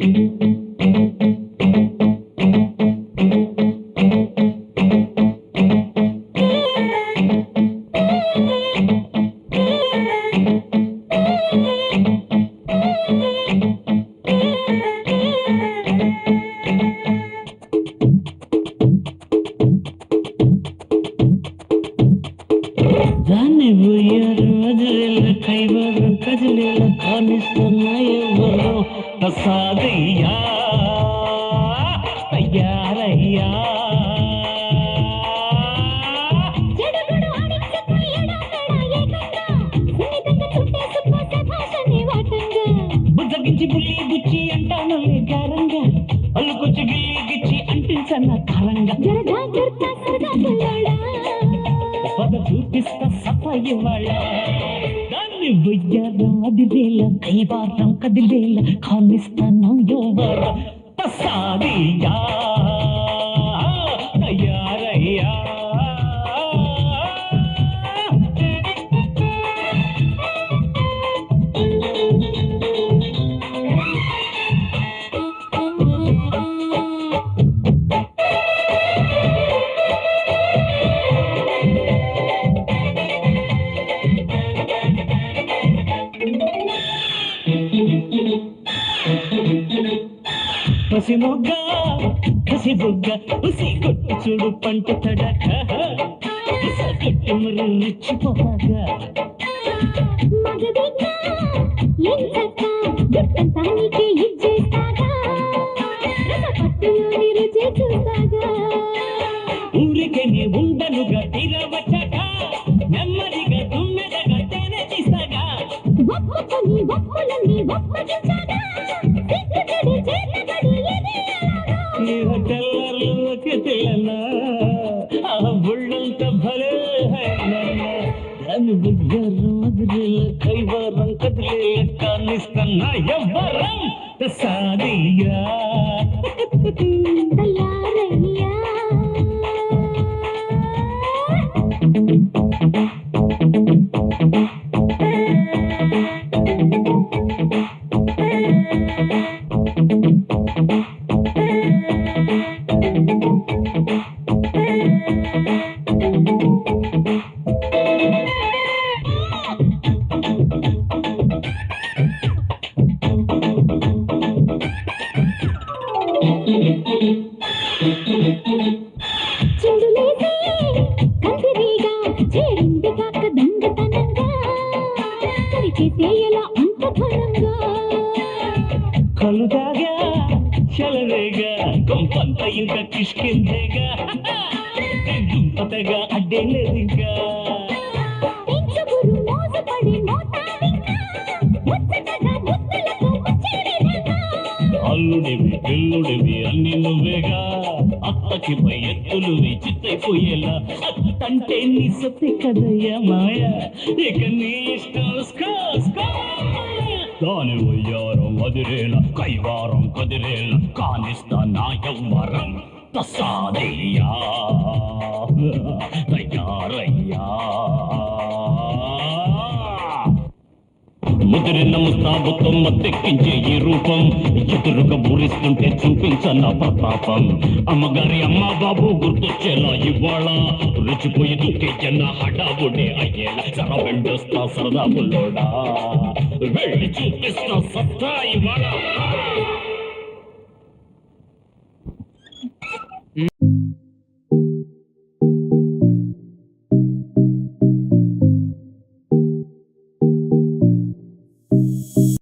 Hallelujah. భాషని వాటంగా. బుద్ధగిచ్చి బుల్లి బుచ్చి అంటాను గారంగా అల్లుకొచ్చి గిల్లి గిచ్చి అంటించన్న కారంగా పద చూపిస్తా సఫ ఇవాళ దాన్ని వయ్యారం అదిలేల కైవారం కదిలేల కానిస్తాను యువర పసి మొగ్గ కసి బుగ్గ ఉసి కొట్టు చూడు పంట తడక ఉసి కొట్టు మరి రెచ్చిపోతాగా. మగదిక్క ఎంచక్క ఇచ్చేస్తాగా. రసపట్టులోని రుచి చూస్తాగా. ఊరికే నీ ఉండనుగా తీరవచ్చక నెమ్మదిగా తుమ్మెదగా ఒప్పుకొని ఒప్పగించాగా దాని బుగ్గరం అదిరేల కైవారం కదిలేల కానిస్తన్నా ఎవ్వరం సాదియా. చలవేగా కొంపంత ఇంకా కిష్కిందేగా. దుంపతగా అడ్డే లేదు ఇంకా అల్లుడివి పిల్లుడివి అన్ని నువ్వేగా. అత్తకి పై ఎత్తులు చిత్తైపోయేలా. అత్తంటే నీ సత్తి కదయ్యా మాయ. ఇక నీ ఇష్టం స్కో, స్కో. దాని ఉయ్యారం అదిరేల కైవారం కదిరేల కానిస్తా నా యవ్వరం ప్రసాదయ్యా ముదిరిన ముస్తాబుతో మత్తెక్కించే ఈ రూపం. ఎదురుగా ఊరిస్తుంటే చూపించన్న ప్రతాపం. అమ్మగారి అమ్మ బాబు గుర్తొచ్చేలా ఇవాళ రుచిపోయి దుఃఖించన్న హడాబుడే అయ్యేలా. సర వెండొస్తా సరదా బుల్లోడా వెళ్ళి చూపిస్తా సత్తా ఇవాళ